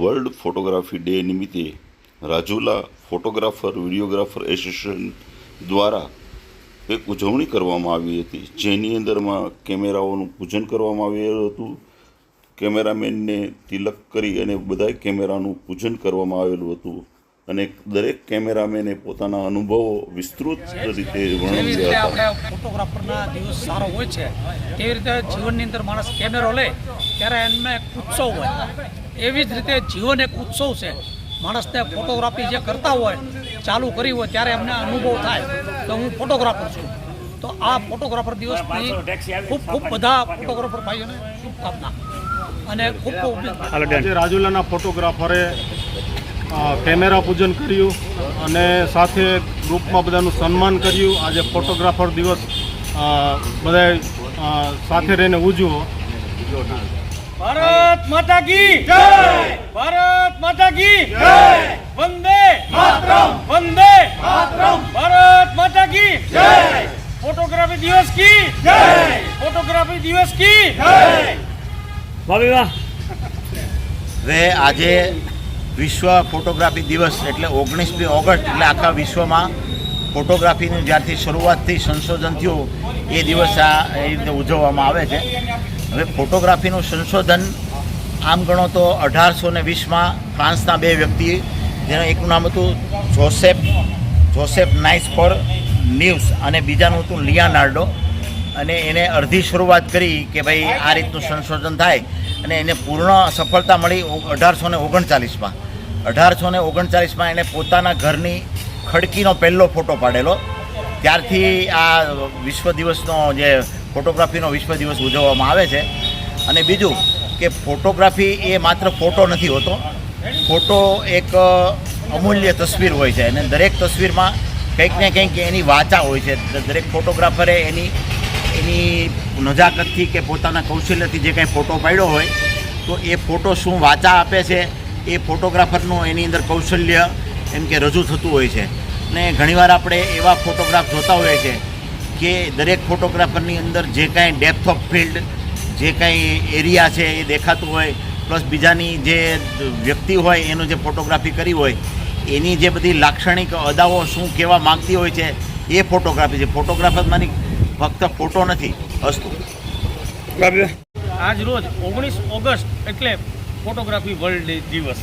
World photography day નિમિત્તે Rajula photographer videographer association દ્વારા એક ઉજવણી કરવામાં આવી હતી, જેની અંદરમાં કેમેરાઓનું પૂજન કરવામાં આવેલું હતું. કેમેરામેનને તિલક કરી અને બધાય કેમેરાનું પૂજન કરવામાં આવેલું હતું અને દરેક કેમેરામેને પોતાના અનુભવો વિસ્તૃત રીતે વર્ણવ્યા હતા. ફોટોગ્રાફરના દિવસ સારો હોય છે. તેવી રીતે જીવનની અંદર માણસ કેમેરો લે, ત્યારે એમને ઉત્સવ હોય. એવી જ રીતે જીવન એક ઉત્સવ છે. માણસને ફોટોગ્રાફી જે કરતા હોય ચાલુ કરી હોય ત્યારે એમને અનુભવ થાય. કે હું ફોટોગ્રાફર છું. તો આ ફોટોગ્રાફર દિવસની ખૂબ ખૂબ બધા ફોટોગ્રાફર ભાઈઓને શુભકામના. અને ખૂબ ખૂબ રાજુલાના ફોટોગ્રાફરે કેમેરા પૂજન કર્યું અને સાથે ગ્રુપમાં બધાનું સન્માન કર્યું. આજે ફોટોગ્રાફર દિવસ બધાએ સાથે રહીને ઉજવો. ભારત માતા કી જય! ભારત માતા કી જય! વંદે માતરમ! વંદે માતરમ! ભારત માતા કી જય! ફોટોગ્રાફી દિવસ કી જય! ફોટોગ્રાફી દિવસ કી જય! હવે આજે વિશ્વ ફોટોગ્રાફી દિવસ એટલે ઓગણીસમી ઓગસ્ટ એટલે આખા વિશ્વમાં ફોટોગ્રાફીની જ્યારથી શરૂઆતથી સંશોધન થયું, એ દિવસ આ એ રીતે ઉજવવામાં આવે છે. હવે ફોટોગ્રાફીનું સંશોધન આમ ગણો તો અઢારસો ને વીસમાં ફ્રાન્સના બે વ્યક્તિ, જેનું એકનું નામ હતું Joseph Joseph nice for news અને બીજાનું હતું લિયાનાર્ડો. અને એને અડધી શરૂઆત કરી કે ભાઈ આ રીતનું સંશોધન થાય. અને એને પૂર્ણ સફળતા મળી અઢારસો ને ઓગણચાલીસમાં. અઢારસો ને ઓગણચાલીસમાં એણે પોતાના ઘરની ખડકીનો પહેલો ફોટો પાડેલો. ત્યારથી આ વિશ્વ દિવસનો જે ફોટોગ્રાફીનો વિશ્વ દિવસ ઉજવવામાં આવે છે. અને બીજું કે ફોટોગ્રાફી એ માત્ર ફોટો નથી હોતો, ફોટો એક અમૂલ્ય તસવીર હોય છે અને દરેક તસવીરમાં કંઈક ને કંઈક એની વાચા હોય છે. દરેક ફોટોગ્રાફરે એની એની નજાકતથી કે પોતાના કૌશલ્યથી જે કાંઈ ફોટો પાડ્યો હોય, તો એ ફોટો શું વાચા આપે છે, એ ફોટોગ્રાફરનું એની અંદર કૌશલ્ય એમ કે રજૂ થતું હોય છે. ને ઘણીવાર આપણે એવા ફોટોગ્રાફ જોતા હોઈએ છીએ કે દરેક ફોટોગ્રાફરની અંદર જે કાંઈ ડેપ્થ ઓફ ફિલ્ડ જે કાંઈ એરિયા છે એ દેખાતું હોય પ્લસ બીજાની જે વ્યક્તિ હોય, એનું જે ફોટોગ્રાફી કરી હોય, એની જે બધી લાક્ષણિક અદાઓ શું કહેવા માંગતી હોય છે, એ ફોટોગ્રાફી છે. ફોટોગ્રાફરમાંની ફક્ત ફોટો નથી અસ્તુ આજ રોજ ઓગણીસ ઓગસ્ટ એટલે ફોટોગ્રાફી વર્લ્ડ દિવસ.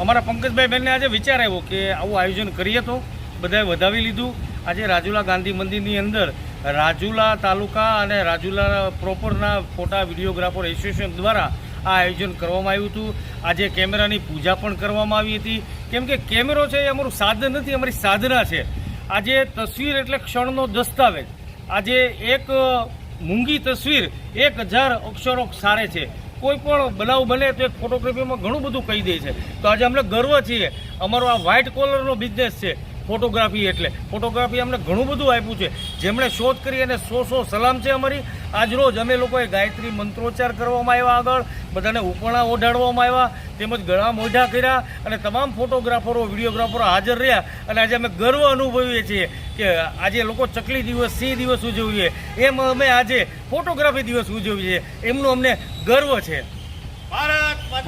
અમારા પંકજભાઈ બેનને આજે વિચાર આવ્યો કે આવું આયોજન કરીએ તો બધાએ વધાવી લીધું આજે રાજુલા ગાંધી મંદિરની અંદર રાજુલા તાલુકા અને રાજુલા પ્રોપરના ફોટા વિડીયોગ્રાફર એસોસિએશન દ્વારા આ આયોજન કરવામાં આવ્યું હતું. આજે કેમેરાની પૂજા પણ કરવામાં આવી હતી. કેમ કે કેમેરો છે એ અમારું સાધન નથી, અમારી સાધના છે. આજે તસવીર એટલે ક્ષણનો દસ્તાવેજ. આજે એક મૂંગી તસવીર એક હજાર અક્ષરો સારે છે. કોઈ પણ બનાવ બને તો એક ફોટોગ્રાફીમાં ઘણું બધું કહી દે છે. તો આજે અમને ગર્વ છીએ અમારો આ વ્હાઇટ કોલરનો બિઝનેસ છે. ફોટોગ્રાફી એટલે. ફોટોગ્રાફી અમને ઘણું બધું આપ્યું છે. જેમણે શોધ કરી અને સો સો સલામ છે અમારી. આજ રોજ અમે લોકોએ ગાયત્રી મંત્રોચ્ચાર કરવામાં આવ્યા આગળ. બધાને ઉપણા ઓઢાડવામાં આવ્યા. તેમજ ગળા મોઢા કર્યા અને તમામ ફોટોગ્રાફરો વિડીયોગ્રાફરો હાજર રહ્યા. અને આજે અમે ગર્વ અનુભવીએ છીએ કે આજે લોકો ચકલી દિવસ સિંહ દિવસ ઉજવીએ. એમ અમે આજે ફોટોગ્રાફી દિવસ ઉજવીએ છીએ. એમનું અમને ગર્વ છે. ભારત બસ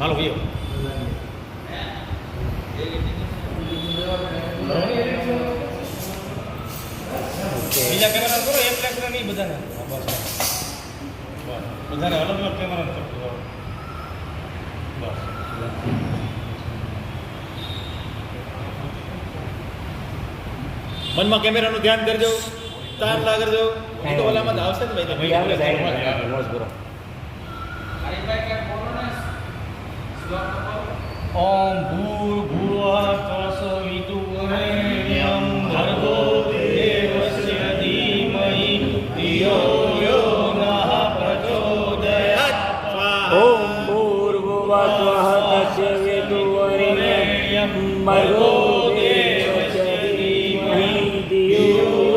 હાલો. ભાઈઓ બીજા કેમેરા કરો એક કેમેરા નહીં બધાને. બધાને અલગ અલગ કેમેરા બસ. મનમાં કેમેરાનું ધ્યાન કરજો. તાર લા કરજો એ તો ઓલામાં જ આવશે. ને ભાઈ ઓમ ભૂર્ભુવઃ તત્સવિતુર્વરેણ્યં વત્વહત વિદુવરિણ્યમ મરો દેવ ચરીમહી દિયો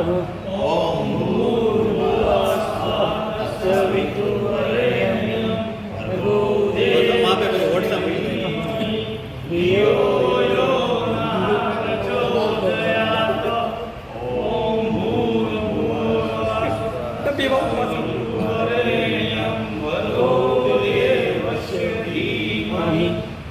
Thank you.